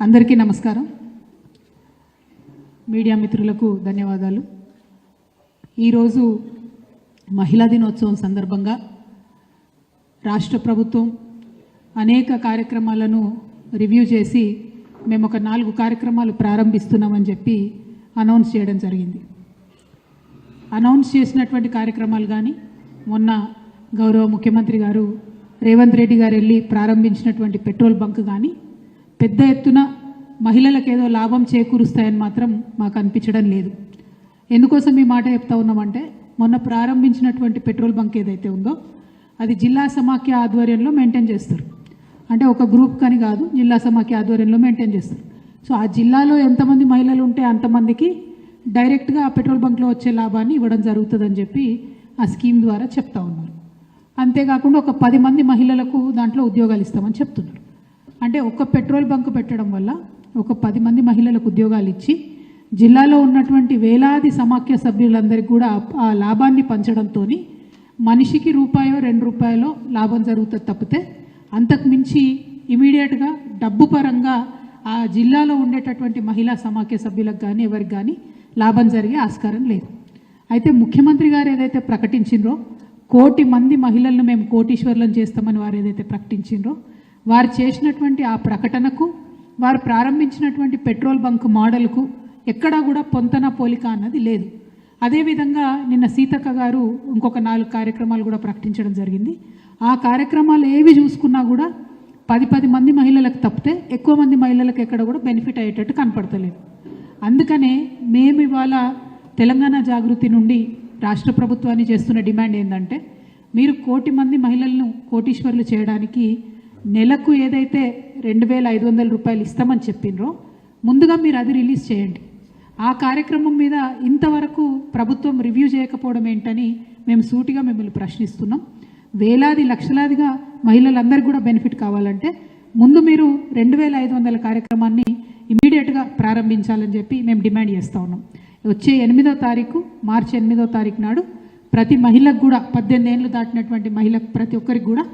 అందరికీ నమస్కారం. మీడియా మిత్రులకు ధన్యవాదాలు. ఈరోజు మహిళా దినోత్సవం సందర్భంగా రాష్ట్ర ప్రభుత్వం అనేక కార్యక్రమాలను రివ్యూ చేసి మేము ఒక నాలుగు కార్యక్రమాలు ప్రారంభిస్తున్నామని చెప్పి అనౌన్స్ చేయడం జరిగింది. అనౌన్స్ చేసినటువంటి కార్యక్రమాలు కానీ మొన్న గౌరవ ముఖ్యమంత్రి గారు రేవంత్ రెడ్డి గారు వెళ్ళి ప్రారంభించినటువంటి పెట్రోల్ బంక్ కానీ పెద్ద ఎత్తున మహిళలకు ఏదో లాభం చేకూరుస్తాయని మాత్రం మాకు అనిపించడం లేదు. ఎందుకోసం ఈ మాట చెప్తా ఉన్నామంటే మొన్న ప్రారంభించినటువంటి పెట్రోల్ బంక్ ఏదైతే ఉందో అది జిల్లా సమాఖ్య ఆధ్వర్యంలో మెయింటైన్ చేస్తారు. అంటే ఒక గ్రూప్ కానీ కాదు జిల్లా సమాఖ్య ఆధ్వర్యంలో మెయింటైన్ చేస్తారు. సో ఆ జిల్లాలో ఎంతమంది మహిళలు ఉంటే అంతమందికి డైరెక్ట్గా ఆ పెట్రోల్ బంక్లో వచ్చే లాభాన్ని ఇవ్వడం జరుగుతుందని చెప్పి ఆ స్కీమ్ ద్వారా చెప్తా ఉన్నారు. అంతేకాకుండా ఒక పది మంది మహిళలకు దాంట్లో ఉద్యోగాలు ఇస్తామని చెప్తున్నారు. అంటే ఒక పెట్రోల్ బంక్ పెట్టడం వల్ల ఒక పది మంది మహిళలకు ఉద్యోగాలు ఇచ్చి జిల్లాలో ఉన్నటువంటి వేలాది సమాఖ్య సభ్యులందరికీ కూడా ఆ లాభాన్ని పంచడంతో మనిషికి రూపాయో రెండు రూపాయలో లాభం జరుగుతుంది తప్పితే అంతకు మించి ఇమీడియట్గా డబ్బు పరంగా ఆ జిల్లాలో ఉండేటటువంటి మహిళా సమాఖ్య సభ్యులకు కానీ ఎవరికి కానీ లాభం జరిగే ఆస్కారం లేదు. అయితే ముఖ్యమంత్రి గారు ఏదైతే ప్రకటించిండ్రో కోటి మంది మహిళలను మేము కోటీశ్వర్లను చేస్తామని వారు ఏదైతే ప్రకటించిండ్రో వారు చేసినటువంటి ఆ ప్రకటనకు వారు ప్రారంభించినటువంటి పెట్రోల్ బంక్ మోడల్కు ఎక్కడా కూడా పొంతన పోలిక అన్నది లేదు. అదేవిధంగా నిన్న సీతక్క గారు ఇంకొక నాలుగు కార్యక్రమాలు కూడా ప్రకటించడం జరిగింది. ఆ కార్యక్రమాలు ఏవి చూసుకున్నా కూడా పది పది మంది మహిళలకు తప్పితే ఎక్కువ మంది మహిళలకు ఎక్కడ కూడా బెనిఫిట్ అయ్యేటట్టు కనపడతలేదు. అందుకనే మేము ఇవాళ తెలంగాణ జాగృతి నుండి రాష్ట్ర ప్రభుత్వాన్ని చేస్తున్న డిమాండ్ ఏంటంటే మీరు కోటి మంది మహిళలను కోటీశ్వర్లు చేయడానికి నెలకు ఏదైతే రెండు వేల ఐదు వందల రూపాయలు ఇస్తామని చెప్పిండ్రో ముందుగా మీరు అది రిలీజ్ చేయండి. ఆ కార్యక్రమం మీద ఇంతవరకు ప్రభుత్వం రివ్యూ చేయకపోవడం ఏంటని మేము సూటిగా మిమ్మల్ని ప్రశ్నిస్తున్నాం. వేలాది లక్షలాదిగా మహిళలందరికీ కూడా బెనిఫిట్ కావాలంటే ముందు మీరు రెండు వేల ఐదు వందల కార్యక్రమాన్ని ఇమీడియట్గా ప్రారంభించాలని చెప్పి మేము డిమాండ్ చేస్తూ ఉన్నాం. వచ్చే ఎనిమిదో తారీఖు మార్చి ఎనిమిదో తారీఖు నాడు ప్రతి మహిళకు కూడా పద్దెనిమిది ఏళ్ళు దాటినటువంటి మహిళకు ప్రతి ఒక్కరికి కూడా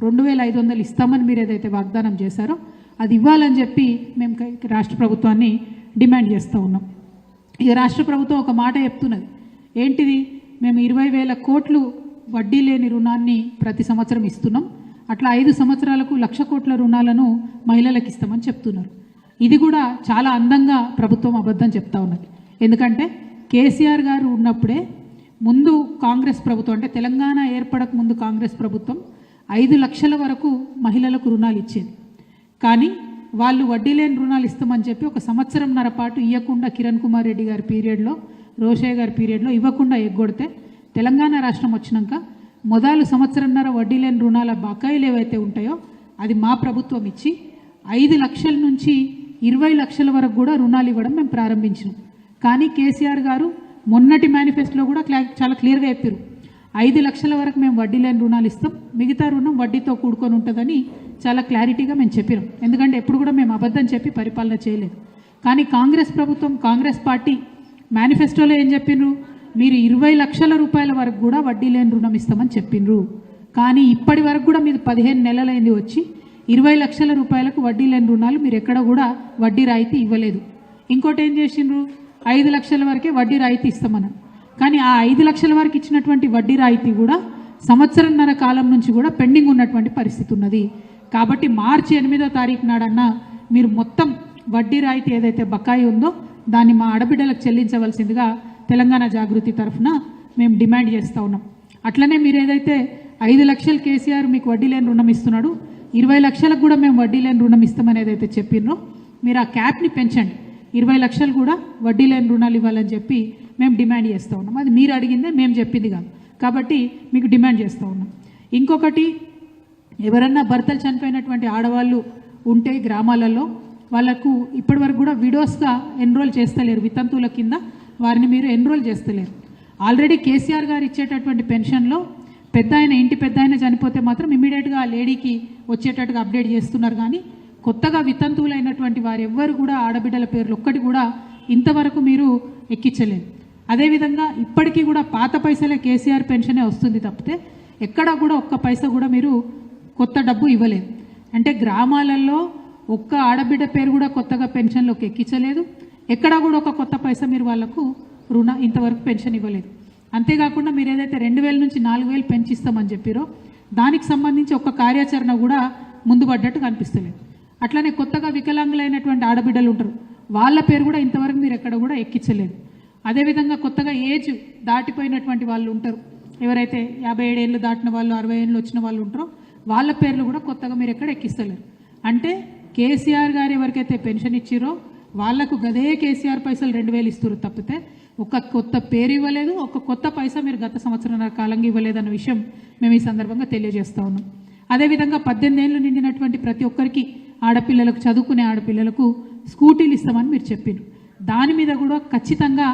రెండు వేల ఐదు వందలు ఇస్తామని మీరు ఏదైతే వాగ్దానం చేశారో అది ఇవ్వాలని చెప్పి మేము రాష్ట్ర ప్రభుత్వాన్ని డిమాండ్ చేస్తూ ఉన్నాం. ఇక రాష్ట్ర ప్రభుత్వం ఒక మాట చెప్తున్నది. ఏంటిది? మేము ఇరవై వేల కోట్లు వడ్డీ లేని రుణాన్ని ప్రతి సంవత్సరం ఇస్తున్నాం. అట్లా ఐదు సంవత్సరాలకు లక్ష కోట్ల రుణాలను మహిళలకు ఇస్తామని చెప్తున్నారు. ఇది కూడా చాలా అందంగా ప్రభుత్వం అబద్ధం చెప్తా ఉన్నది. ఎందుకంటే కేసీఆర్ గారు ఉన్నప్పుడే ముందు కాంగ్రెస్ ప్రభుత్వం అంటే తెలంగాణ ఏర్పడక ముందు కాంగ్రెస్ ప్రభుత్వం ఐదు లక్షల వరకు మహిళలకు రుణాలు ఇచ్చేది. కానీ వాళ్ళు వడ్డీ లేని రుణాలు ఇస్తామని చెప్పి ఒక సంవత్సరంన్నర పాటు ఇవ్వకుండా కిరణ్ కుమార్ రెడ్డి గారి పీరియడ్లో రోషయ్య గారి పీరియడ్లో ఇవ్వకుండా ఎగ్గొడితే తెలంగాణ రాష్ట్రం వచ్చినాక మొదలు సంవత్సరంన్నర వడ్డీ లేని రుణాల బకాయిలు ఏవైతే ఉంటాయో అది మా ప్రభుత్వం ఇచ్చి ఐదు లక్షల నుంచి ఇరవై లక్షల వరకు కూడా రుణాలు ఇవ్వడం మేము ప్రారంభించినాం. కానీ కేసీఆర్ గారు మొన్నటి మేనిఫెస్టోలో కూడా క్లా చాలా క్లియర్గా చెప్పారు ఐదు లక్షల వరకు మేము వడ్డీ లేని రుణాలు ఇస్తాం. మిగతా రుణం వడ్డీతో కూడుకొని ఉంటుందని చాలా క్లారిటీగా మేము చెప్పినాం. ఎందుకంటే ఎప్పుడు కూడా మేము అబద్ధం చెప్పి పరిపాలన చేయలేదు. కానీ కాంగ్రెస్ ప్రభుత్వం కాంగ్రెస్ పార్టీ మేనిఫెస్టోలో ఏం చెప్పిండ్రు? మీరు ఇరవై లక్షల రూపాయల వరకు కూడా వడ్డీ లేని రుణం ఇస్తామని చెప్పిండ్రు. కానీ ఇప్పటి వరకు కూడా మీరు పదిహేను నెలలైంది వచ్చి ఇరవై లక్షల రూపాయలకు వడ్డీ లేని రుణాలు మీరు ఎక్కడ కూడా వడ్డీ రాయితీ ఇవ్వలేదు. ఇంకోటి ఏం చేసిండ్రు? ఐదు లక్షల వరకే వడ్డీ రాయితీ ఇస్తామన్నారు. కానీ ఆ ఐదు లక్షల వరకు ఇచ్చినటువంటి వడ్డీ రాయితీ కూడా సంవత్సరంన్నర కాలం నుంచి కూడా పెండింగ్ ఉన్నటువంటి పరిస్థితి ఉన్నది. కాబట్టి మార్చి ఎనిమిదో తారీఖు నాడన్నా మీరు మొత్తం వడ్డీ రాయితీ ఏదైతే బకాయి ఉందో దాన్ని మా ఆడబిడ్డలకు చెల్లించవలసిందిగా తెలంగాణ జాగృతి తరఫున మేము డిమాండ్ చేస్తూ ఉన్నాం. అట్లనే మీరు ఏదైతే ఐదు లక్షలు కేసీఆర్ మీకు వడ్డీ లేని రుణం ఇస్తున్నాడు ఇరవై లక్షలకు కూడా మేము వడ్డీ లేని రుణం ఇస్తామని ఏదైతే చెప్పినో మీరు ఆ క్యాప్ని పెంచండి. ఇరవై లక్షలు కూడా వడ్డీ లేని రుణాలు ఇవ్వాలని చెప్పి మేము డిమాండ్ చేస్తూ ఉన్నాం. అది మీరు అడిగిందే మేము చెప్పింది కాదు. కాబట్టి మీకు డిమాండ్ చేస్తూ ఉన్నాం. ఇంకొకటి ఎవరన్నా భర్తలు చనిపోయినటువంటి ఆడవాళ్ళు ఉంటే గ్రామాలలో వాళ్ళకు ఇప్పటివరకు కూడా విడోస్గా ఎన్రోల్ చేస్తలేరు వితంతువుల కింద వారిని మీరు ఎన్రోల్ చేస్తలేరు. ఆల్రెడీ కేసీఆర్ గారు ఇచ్చేటటువంటి పెన్షన్లో పెద్ద ఆయన ఇంటి పెద్ద ఆయన చనిపోతే మాత్రం ఇమీడియట్గా ఆ లేడీకి వచ్చేటట్టుగా అప్డేట్ చేస్తున్నారు. కానీ కొత్తగా వితంతువులైనటువంటి వారు ఎవ్వరు కూడా ఆడబిడ్డల పేర్లు ఒక్కటి కూడా ఇంతవరకు మీరు ఎక్కించలేదు. అదేవిధంగా ఇప్పటికీ కూడా పాత పైసలే కేసీఆర్ పెన్షనే వస్తుంది తప్పితే ఎక్కడా కూడా ఒక్క పైసా కూడా మీరు కొత్త డబ్బు ఇవ్వలేదు. అంటే గ్రామాలలో ఒక్క ఆడబిడ్డ పేరు కూడా కొత్తగా పెన్షన్లోకి ఎక్కించలేదు. ఎక్కడా కూడా ఒక కొత్త పైసా మీరు వాళ్ళకు రుణ ఇంతవరకు పెన్షన్ ఇవ్వలేదు. అంతేకాకుండా మీరు ఏదైతే రెండు వేల నుంచి నాలుగు వేలు పెంచిస్తామని చెప్పారో దానికి సంబంధించి ఒక కార్యాచరణ కూడా ముందు పడ్డట్టు కనిపిస్తలేదు. అట్లనే కొత్తగా వికలాంగులైనటువంటి ఆడబిడ్డలు ఉంటారు. వాళ్ళ పేరు కూడా ఇంతవరకు మీరు ఎక్కడ కూడా ఎక్కించలేదు. అదేవిధంగా కొత్తగా ఏజ్ దాటిపోయినటువంటి వాళ్ళు ఉంటారు. ఎవరైతే యాభై ఏడేళ్ళు దాటిన వాళ్ళు అరవై ఏళ్ళు వచ్చిన వాళ్ళు ఉంటారో వాళ్ళ పేర్లు కూడా కొత్తగా మీరు ఎక్కడ ఎక్కిస్తలేరు. అంటే కేసీఆర్ గారు ఎవరికైతే పెన్షన్ ఇచ్చిరో వాళ్ళకు గదే కేసీఆర్ పైసలు రెండు వేలు ఇస్తారు తప్పితే ఒక కొత్త పేరు ఇవ్వలేదు ఒక కొత్త పైసా మీరు గత సంవత్సరం కాలంగా ఇవ్వలేదన్న విషయం మేము ఈ సందర్భంగా తెలియజేస్తా ఉన్నాం. అదేవిధంగా పద్దెనిమిది ఏళ్ళు నిండినటువంటి ప్రతి ఒక్కరికి ఆడపిల్లలకు చదువుకునే ఆడపిల్లలకు స్కూటీలు ఇస్తామని మీరు చెప్పారు దాని మీద కూడా ఖచ్చితంగా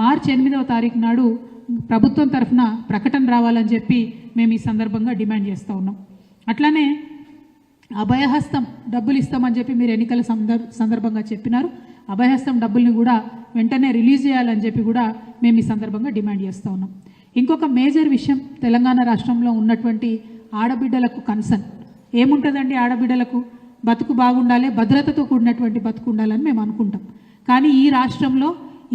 మార్చి ఎనిమిదవ తారీఖు నాడు ప్రభుత్వం తరఫున ప్రకటన రావాలని చెప్పి మేము ఈ సందర్భంగా డిమాండ్ చేస్తూ ఉన్నాం. అట్లానే అభయహస్తం డబ్బులు ఇస్తామని చెప్పి మీరు ఎన్నికల సందర్భంగా చెప్పినారు. అభయహస్తం డబ్బుల్ని కూడా వెంటనే రిలీజ్ చేయాలని చెప్పి కూడా మేము ఈ సందర్భంగా డిమాండ్ చేస్తూ ఉన్నాం. ఇంకొక మేజర్ విషయం తెలంగాణ రాష్ట్రంలో ఉన్నటువంటి ఆడబిడ్డలకు కన్సర్న్. ఏముంటుందండి ఆడబిడ్డలకు? బతుకు బాగుండాలి భద్రతతో కూడినటువంటి బతుకు ఉండాలని మేము అనుకుంటాం. కానీ ఈ రాష్ట్రంలో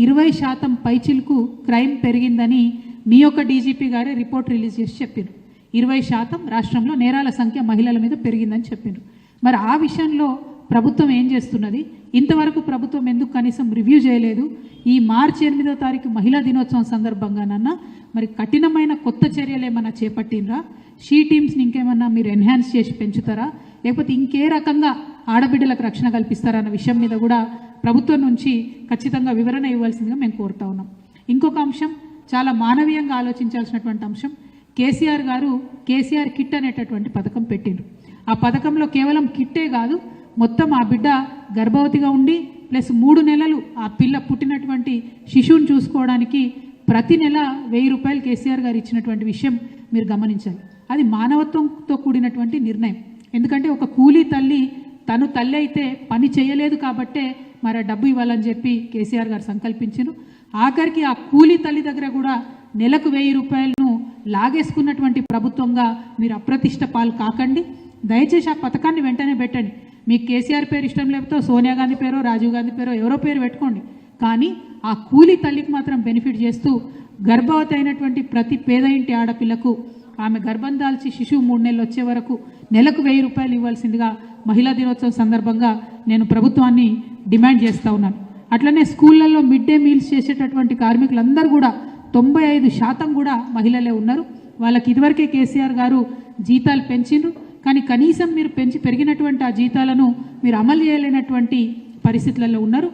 ఇరవై శాతం పైచిలకు క్రైమ్ పెరిగిందని మీ యొక్క డీజీపీ గారే రిపోర్ట్ రిలీజ్ చేసి చెప్పారు ఇరవై శాతం రాష్ట్రంలో నేరాల సంఖ్య మహిళల మీద పెరిగిందని చెప్పారు మరి ఆ విషయంలో ప్రభుత్వం ఏం చేస్తున్నది? ఇంతవరకు ప్రభుత్వం ఎందుకు కనీసం రివ్యూ చేయలేదు? ఈ మార్చి ఎనిమిదో తారీఖు మహిళా దినోత్సవం సందర్భంగానన్నా మరి కఠినమైన కొత్త చర్యలు ఏమన్నా చేపట్టినరా షీ టీమ్స్ని ఇంకేమన్నా మీరు ఎన్హాన్స్ చేసి పెంచుతారా? లేకపోతే ఇంకే రకంగా ఆడబిడ్డలకు రక్షణ కల్పిస్తారా అన్న విషయం మీద కూడా ప్రభుత్వం నుంచి ఖచ్చితంగా వివరణ ఇవ్వాల్సిందిగా మేము కోరుతా ఉన్నాం. ఇంకొక అంశం చాలా మానవీయంగా ఆలోచించాల్సినటువంటి అంశం కేసీఆర్ గారు కేసీఆర్ కిట్ అనేటటువంటి పథకం పెట్టిండ్రు. ఆ పథకంలో కేవలం కిట్టే కాదు మొత్తం ఆ బిడ్డ గర్భవతిగా ఉండి ప్లస్ మూడు నెలలు ఆ పిల్ల పుట్టినటువంటి శిశువుని చూసుకోవడానికి ప్రతి నెల వెయ్యి రూపాయలు కేసీఆర్ గారు ఇచ్చినటువంటి విషయం మీరు గమనించాలి. అది మానవత్వంతో కూడినటువంటి నిర్ణయం. ఎందుకంటే ఒక కూలీ తల్లి తను తల్లి అయితే పని చేయలేదు కాబట్టే మరి డబ్బు ఇవ్వాలని చెప్పి కేసీఆర్ గారు సంకల్పించారు. ఆఖరికి ఆ కూలీ తల్లి దగ్గర కూడా నెలకు వెయ్యి రూపాయలను లాగేసుకున్నటువంటి ప్రభుత్వంగా మీరు అప్రతిష్ట పాలు కాకండి. దయచేసి ఆ పథకాన్ని వెంటనే పెట్టండి. మీకు కేసీఆర్ పేరు ఇష్టం లేకపోతే సోనియా గాంధీ పేరు రాజీవ్ గాంధీ పేరో ఎవరో పేరు పెట్టుకోండి. కానీ ఆ కూలీ తల్లికి మాత్రం బెనిఫిట్ చేస్తూ గర్భవతి అయినటువంటి ప్రతి పేద ఇంటి ఆడపిల్లకు ఆమె గర్భం దాల్చి శిశువు మూడు నెలలు వచ్చే వరకు నెలకు వెయ్యి రూపాయలు ఇవ్వాల్సిందిగా మహిళా దినోత్సవం సందర్భంగా నేను ప్రభుత్వాన్ని డిమాండ్ చేస్తూ ఉన్నాను. అట్లనే స్కూళ్ళల్లో మిడ్ డే మీల్స్ చేసేటటువంటి కార్మికులందరూ కూడా తొంభై ఐదు శాతం కూడా మహిళలే ఉన్నారు. వాళ్ళకి ఇదివరకే కేసీఆర్ గారు జీతాలు పెంచిండ్రు. కానీ కనీసం మీరు పెంచి పెరిగినటువంటి ఆ జీతాలను మీరు అమలు చేయలేనటువంటి పరిస్థితులలో ఉన్నారు.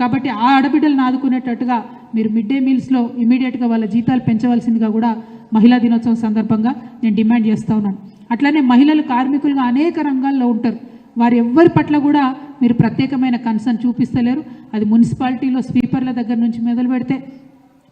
కాబట్టి ఆ ఆడబిడ్డలను ఆదుకునేటట్టుగా మీరు మిడ్ డే మీల్స్లో ఇమీడియట్గా వాళ్ళ జీతాలు పెంచవలసిందిగా కూడా మహిళా దినోత్సవం సందర్భంగా నేను డిమాండ్ చేస్తూ ఉన్నాను. అట్లనే మహిళలు కార్మికులుగా అనేక రంగాల్లో ఉంటారు. వారు ఎవ్వరి పట్ల కూడా మీరు ప్రత్యేకమైన కన్సర్న్ చూపిస్తలేరు. అది మున్సిపాలిటీలో స్వీపర్ల దగ్గర నుంచి మొదలు పెడితే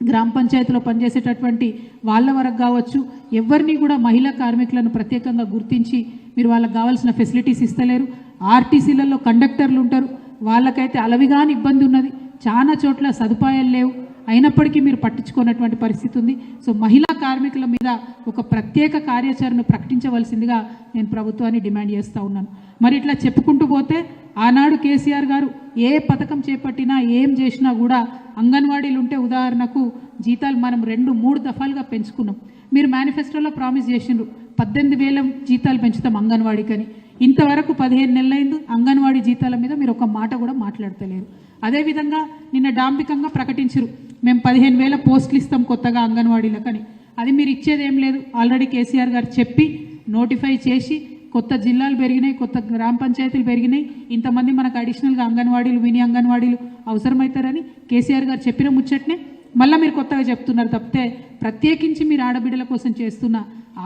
గ్రామ పంచాయతీలో పనిచేసేటటువంటి వాళ్ళ వరకు కావచ్చు ఎవరిని కూడా మహిళా కార్మికులను ప్రత్యేకంగా గుర్తించి మీరు వాళ్ళకి కావాల్సిన ఫెసిలిటీస్ ఇస్తలేరు. ఆర్టీసీలలో కండక్టర్లు ఉంటారు. వాళ్ళకైతే అలవిగాని ఇబ్బంది ఉన్నది. చాలా చోట్ల సదుపాయాలు లేవు. అయినప్పటికీ మీరు పట్టించుకున్నటువంటి పరిస్థితి ఉంది. సో మహిళా కార్మికుల మీద ఒక ప్రత్యేక కార్యాచరణ ప్రకటించవలసిందిగా నేను ప్రభుత్వాన్ని డిమాండ్ చేస్తూ ఉన్నాను. మరి ఇట్లా చెప్పుకుంటూ పోతే ఆనాడు కేసీఆర్ గారు ఏ పథకం చేపట్టినా ఏం చేసినా కూడా అంగన్వాడీలు ఉంటే ఉదాహరణకు జీతాలు మనం రెండు మూడు దఫాలుగా పెంచుకున్నాం. మీరు మేనిఫెస్టోలో ప్రామిస్ చేసిండ్రు పద్దెనిమిది వేల జీతాలు పెంచుతాం అంగన్వాడీకని. ఇంతవరకు పదిహేను నెలలైంది అంగన్వాడీ జీతాల మీద మీరు ఒక మాట కూడా మాట్లాడతలేరు. అదేవిధంగా నిన్న డాంబికంగా ప్రకటించరు మేము పదిహేను వేల పోస్టులు ఇస్తాం కొత్తగా అంగన్వాడీలకని. అది మీరు ఇచ్చేది ఏం లేదు. ఆల్రెడీ కేసీఆర్ గారు చెప్పి నోటిఫై చేసి కొత్త జిల్లాలు పెరిగినాయి కొత్త గ్రామ పంచాయతీలు పెరిగినాయి. ఇంతమంది మనకు అడిషనల్గా అంగన్వాడీలు మినీ అంగన్వాడీలు అవసరమవుతారని కేసీఆర్ గారు చెప్పిన ముచ్చట్నే మళ్ళీ మీరు కొత్తగా చెప్తున్నారు తప్పితే ప్రత్యేకించి మీరు ఆడబిడ్డల కోసం చేస్తున్న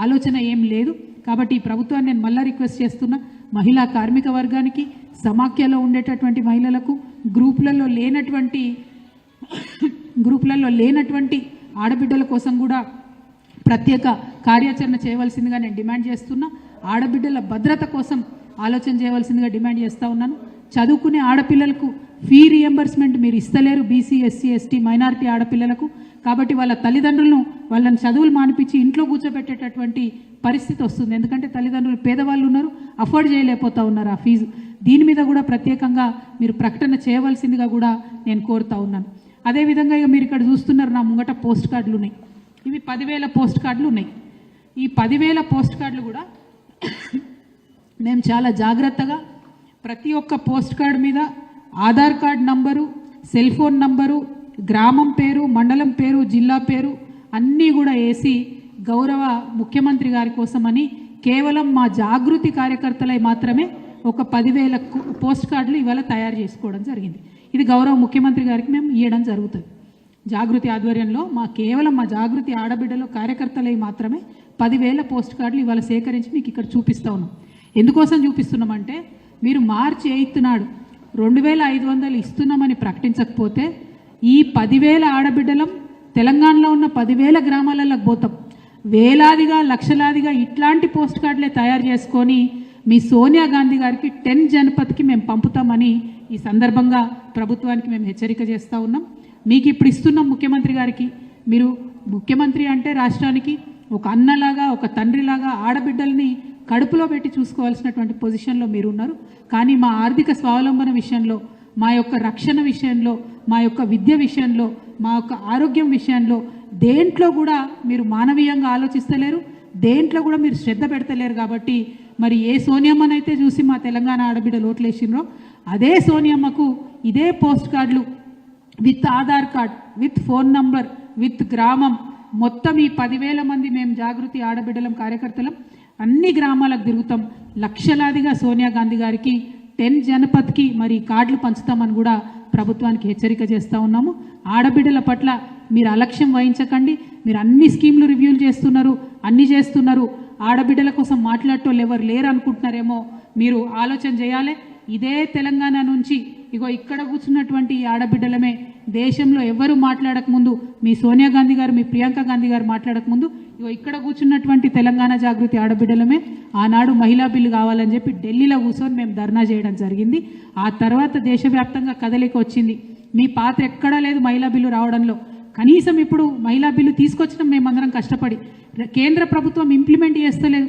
ఆలోచన ఏం లేదు. కాబట్టి ఈ ప్రభుత్వాన్ని నేను మళ్ళీ రిక్వెస్ట్ చేస్తున్నా మహిళా కార్మిక వర్గానికి సమాఖ్యలో ఉండేటటువంటి మహిళలకు గ్రూపులలో లేనటువంటి గ్రూపులలో లేనటువంటి ఆడబిడ్డల కోసం కూడా ప్రత్యేక కార్యాచరణ చేయవలసిందిగా నేను డిమాండ్ చేస్తున్నా. ఆడబిడ్డల భద్రత కోసం ఆలోచన చేయవలసిందిగా డిమాండ్ చేస్తూ ఉన్నాను. చదువుకునే ఆడపిల్లలకు ఫీ రియంబర్స్మెంట్ మీరు ఇస్తలేరు బీసీ ఎస్సీ ఎస్టీ మైనారిటీ ఆడపిల్లలకు. కాబట్టి వాళ్ళ తల్లిదండ్రులను వాళ్ళని చదువులు మానిపించి ఇంట్లో కూర్చోబెట్టేటటువంటి పరిస్థితి వస్తుంది. ఎందుకంటే తల్లిదండ్రులు పేదవాళ్ళు ఉన్నారు అఫోర్డ్ చేయలేకపోతా ఉన్నారు ఆ ఫీజు. దీని మీద కూడా ప్రత్యేకంగా మీరు ప్రకటన చేయవలసిందిగా కూడా నేను కోరుతా ఉన్నాను. అదేవిధంగా ఇక మీరు ఇక్కడ చూస్తున్నారు నా ముంగట పోస్ట్ కార్డులు ఉన్నాయి. ఇవి పదివేల పోస్ట్ కార్డులు ఉన్నాయి. ఈ పదివేల పోస్ట్ కార్డులు కూడా మేము చాలా జాగ్రత్తగా ప్రతి ఒక్క పోస్ట్ కార్డ్ మీద Aadhaar card number cell phone number గ్రామం పేరు మండలం పేరు జిల్లా పేరు అన్నీ కూడా వేసి గౌరవ ముఖ్యమంత్రి గారి కోసమని కేవలం మా జాగృతి కార్యకర్తలై మాత్రమే ఒక పదివేల కు- పోస్ట్ కార్డులు ఇవాళ తయారు చేసుకోవడం జరిగింది. ఇది గౌరవ ముఖ్యమంత్రి గారికి మేము ఇవ్వడం జరుగుతుంది. జాగృతి ఆధ్వర్యంలో మా కేవలం మా జాగృతి ఆడబిడ్డలు కార్యకర్తలై మాత్రమే పదివేల పోస్ట్ కార్డులు ఇవాళ సేకరించి మీకు ఇక్కడ చూపిస్తా ఉన్నాం. ఎందుకోసం చూపిస్తున్నామంటే మీరు మార్చి ఎయిత్ నాడు రెండు వేల ఐదు వందలు ఇస్తున్నామని ప్రకటించకపోతే ఈ పదివేల ఆడబిడ్డలం తెలంగాణలో ఉన్న పదివేల గ్రామాలలో పోతాం. వేలాదిగా లక్షలాదిగా ఇట్లాంటి పోస్ట్ కార్డులే తయారు చేసుకొని మీ సోనియా గాంధీ గారికి టెన్ జనపథ్కి మేము పంపుతామని ఈ సందర్భంగా ప్రభుత్వానికి మేము హెచ్చరిక చేస్తూ ఉన్నాం. మీకు ఇప్పుడు ఇస్తున్నాం ముఖ్యమంత్రి గారికి. మీరు ముఖ్యమంత్రి అంటే రాష్ట్రానికి ఒక అన్నలాగా ఒక తండ్రిలాగా ఆడబిడ్డల్ని కడుపులో పెట్టి చూసుకోవాల్సినటువంటి పొజిషన్లో మీరు ఉన్నారు కానీ మా ఆర్థిక స్వావలంబన విషయంలో మా యొక్క రక్షణ విషయంలో మా యొక్క విద్య విషయంలో మా యొక్క ఆరోగ్యం విషయంలో దేంట్లో కూడా మీరు మానవీయంగా ఆలోచిస్తలేరు. దేంట్లో కూడా మీరు శ్రద్ధ పెడతలేరు కాబట్టి మరి ఏ సోనియమ్మనైతే చూసి మా తెలంగాణ ఆడబిడ్డ లోట్లేసిండ్రో అదే సోనియమ్మకు ఇదే పోస్ట్ కార్డులు with Aadhaar card with phone number with గ్రామం మొత్తం ఈ పదివేల మంది మేము జాగృతి ఆడబిడ్డలం కార్యకర్తలం. అన్ని గ్రామాలకు తిరుగుతాం. లక్షలాదిగా సోనియా గాంధీ గారికి టెన్ జనపథ్కి మరి కార్డులు పంచుతామని కూడా ప్రభుత్వానికి హెచ్చరిక చేస్తూ ఉన్నాము. ఆడబిడ్డల పట్ల మీరు అలక్ష్యం వహించకండి. మీరు అన్ని స్కీమ్లు రివ్యూలు చేస్తున్నారు అన్ని చేస్తున్నారు. ఆడబిడ్డల కోసం మాట్లాడటోళ్ళు ఎవరు లేరు అనుకుంటున్నారేమో మీరు ఆలోచన చేయాలి. ఇదే తెలంగాణ నుంచి ఇగో ఇక్కడ కూర్చున్నటువంటి ఈ ఆడబిడ్డలమే దేశంలో ఎవరు మాట్లాడక ముందు మీ సోనియా గాంధీ గారు మీ ప్రియాంక గాంధీ గారు మాట్లాడక ముందు ఇక్కడ కూర్చున్నటువంటి తెలంగాణ జాగృతి ఆడబిడ్డలమే ఆనాడు మహిళా బిల్లు కావాలని చెప్పి ఢిల్లీలో కూర్చొని మేము ధర్నా చేయడం జరిగింది. ఆ తర్వాత దేశవ్యాప్తంగా కదలిక వచ్చింది. మీ పాత్ర ఎక్కడా లేదు మహిళా బిల్లు రావడంలో. కనీసం ఇప్పుడు మహిళా బిల్లు తీసుకొచ్చినాం మేమందరం కష్టపడి కేంద్ర ప్రభుత్వం ఇంప్లిమెంట్ చేస్తలేదు.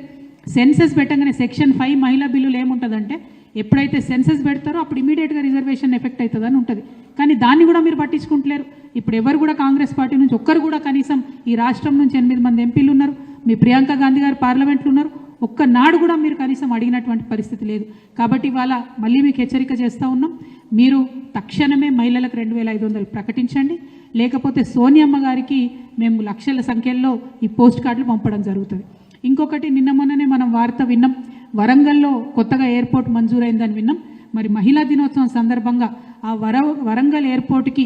సెన్సెస్ పెట్టగానే సెక్షన్ ఫైవ్ మహిళా బిల్లులు ఏముంటుందంటే ఎప్పుడైతే సెన్సెస్ పెడతారో అప్పుడు ఇమీడియట్గా రిజర్వేషన్ ఎఫెక్ట్ అవుతుందని ఉంటుంది. కానీ దాన్ని కూడా మీరు పట్టించుకుంటలేరు. ఇప్పుడు ఎవరు కూడా కాంగ్రెస్ పార్టీ నుంచి ఒక్కరు కూడా కనీసం ఈ రాష్ట్రం నుంచి ఎనిమిది మంది ఎంపీలు ఉన్నారు. మీ ప్రియాంక గాంధీ గారు పార్లమెంట్లో ఉన్నారు. ఒక్క నాడు కూడా మీరు కనీసం అడిగినటువంటి పరిస్థితి లేదు. కాబట్టి ఇవాళ మళ్ళీ మీకు హెచ్చరిక చేస్తూ ఉన్నాం. మీరు తక్షణమే మహిళలకు రెండు వేల ఐదు వందలు ప్రకటించండి. లేకపోతే సోనియమ్మ గారికి మేము లక్షల సంఖ్యలో ఈ పోస్ట్ కార్డులు పంపడం జరుగుతుంది. ఇంకొకటి నిన్న మొన్ననే మనం వార్త విన్నాం. వరంగల్లో కొత్తగా ఎయిర్పోర్ట్ మంజూరైందని విన్నాం. మరి మహిళా దినోత్సవం సందర్భంగా ఆ వర వరంగల్ ఎయిర్పోర్ట్కి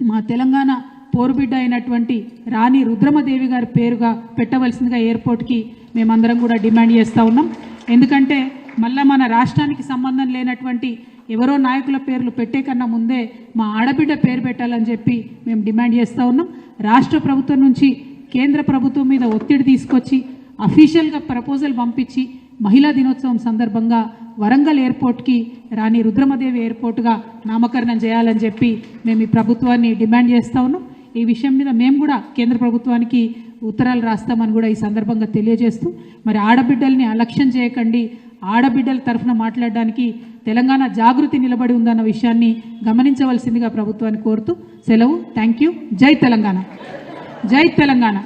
మా తెలంగాణ పోరుబిడ్డ అయినటువంటి రాణి రుద్రమదేవి గారి పేరుగా పెట్టవలసిందిగా ఎయిర్పోర్ట్కి మేమందరం కూడా డిమాండ్ చేస్తూ ఉన్నాం. ఎందుకంటే మళ్ళా మన రాష్ట్రానికి సంబంధం లేనటువంటి ఎవరో నాయకుల పేర్లు పెట్టే కన్నా ముందే మా ఆడబిడ్డ పేరు పెట్టాలని చెప్పి మేము డిమాండ్ చేస్తూ ఉన్నాం. రాష్ట్ర ప్రభుత్వం నుంచి కేంద్ర ప్రభుత్వం మీద ఒత్తిడి తీసుకొచ్చి అఫీషియల్గా ప్రపోజల్ పంపించి మహిళా దినోత్సవం సందర్భంగా వరంగల్ ఎయిర్పోర్ట్కి రాణి రుద్రమదేవి ఎయిర్పోర్ట్గా నామకరణం చేయాలని చెప్పి మేము ఈ ప్రభుత్వాన్ని డిమాండ్ చేస్తా ఉన్నాం. ఈ విషయం మీద మేము కూడా కేంద్ర ప్రభుత్వానికి ఉత్తరాలు రాస్తామని కూడా ఈ సందర్భంగా తెలియజేస్తూ మరి ఆడబిడ్డల్ని అలక్ష్యం చేయకండి. ఆడబిడ్డల తరఫున మాట్లాడడానికి తెలంగాణ జాగృతి నిలబడి ఉందన్న విషయాన్ని గమనించవలసిందిగా ప్రభుత్వాన్ని కోరుతూ సెలవు. థ్యాంక్ యూ జై తెలంగాణ. జై తెలంగాణ.